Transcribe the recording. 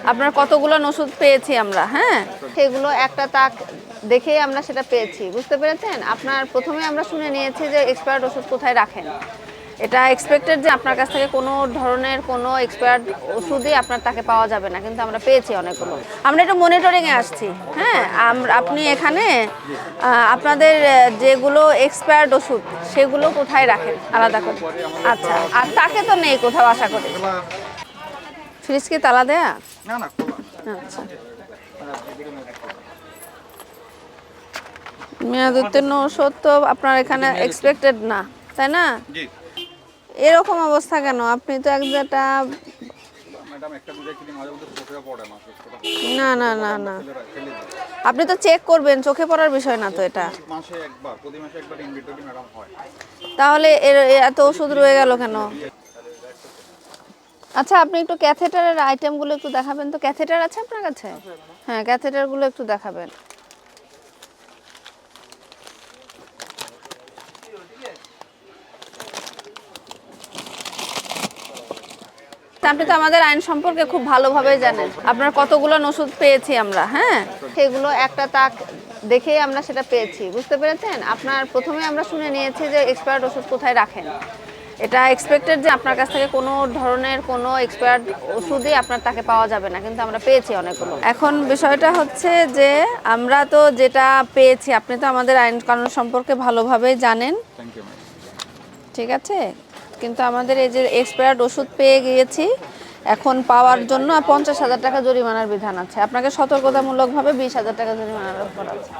আপনার কতগুলো ওষুধ পেয়েছি আমরা হ্যাঁ? সেগুলো একটা তাক দেখেই আমরা সেটা পেয়েছি, বুঝতে পেরেছেন? আপনার প্রথমে আমরা শুনে নিয়েছি যে এক্সপায়ার্ড ওষুধ কোথায় রাখেন। এটা এক্সপেক্টেড যে আপনার কাছ থেকে কোনো ধরনের কোনো এক্সপায়ার্ড ওষুধই আপনার তাকে পাওয়া যাবে না, কিন্তু আমরা পেয়েছি অনেকগুলো। আমরা একটু মনিটরিংয়ে আসছি হ্যাঁ? আপনি এখানে আপনাদের যেগুলো এক্সপায়ার্ড ওষুধ, সেগুলো কোথায় রাখেন? আলাদা করে। আচ্ছা আর তাকে তো নেই কোথাও, আশা করি। ফ্রিজ কি তালা দেয়া? না না খোলা আচ্ছা। মেয়াদ উত্তীর্ণ ওষুধ তো আপনার এখানে এক্সপেক্টেড না তাই না? এরকম অবস্থা কেন? আপনি তো এক যেটা না না না না আপনি তো চেক করবেন চোখে পড়ার বিষয় না তো এটা। তাহলে এর এত ওষুধ রয়ে গেল কেন? আচ্ছা আপনি একটু ক্যাথেটারের আইটেমগুলো একটু দেখাবেন তো। ক্যাথেটার আছে আপনার কাছে? হ্যাঁ ক্যাথেটারগুলো একটু দেখাবেন। আপনি তো আমাদের আইন সম্পর্কে খুব ভালোভাবে জানেন। আপনার কতগুলো ওষুধ পেয়েছি আমরা হ্যাঁ? সেগুলো একটা তাক দেখেই আমরা সেটা পেয়েছি, বুঝতে পেরেছেন? আপনার প্রথমে আমরা শুনে নিয়েছি যে এক্সপায়ার্ড ওষুধ কোথায় রাখেন। এটা এক্সপেক্টেড যে আপনার কাছ থেকে কোনো ধরনের কোনো এক্সপায়ার্ড ওষুধই আপনার তাকে পাওয়া যাবে না কিন্তু আমরা পেয়েছি অনেকগুলো। এখন বিষয়টা হচ্ছে যে আমরা তো যেটা পেয়েছি আপনি তো আমাদের আইন কানুন সম্পর্কে ভালোভাবেই জানেন। ঠিক আছে? কিন্তু আমাদের এই যে এক্সপায়ার্ড ওষুধ পেয়ে গিয়েছি এখন পাওয়ার জন্য পঞ্চাশ হাজার টাকা জরিমানার বিধান আছে। আপনাকে সতর্কতামূলকভাবে বিশ হাজার টাকা জরিমানার আছে।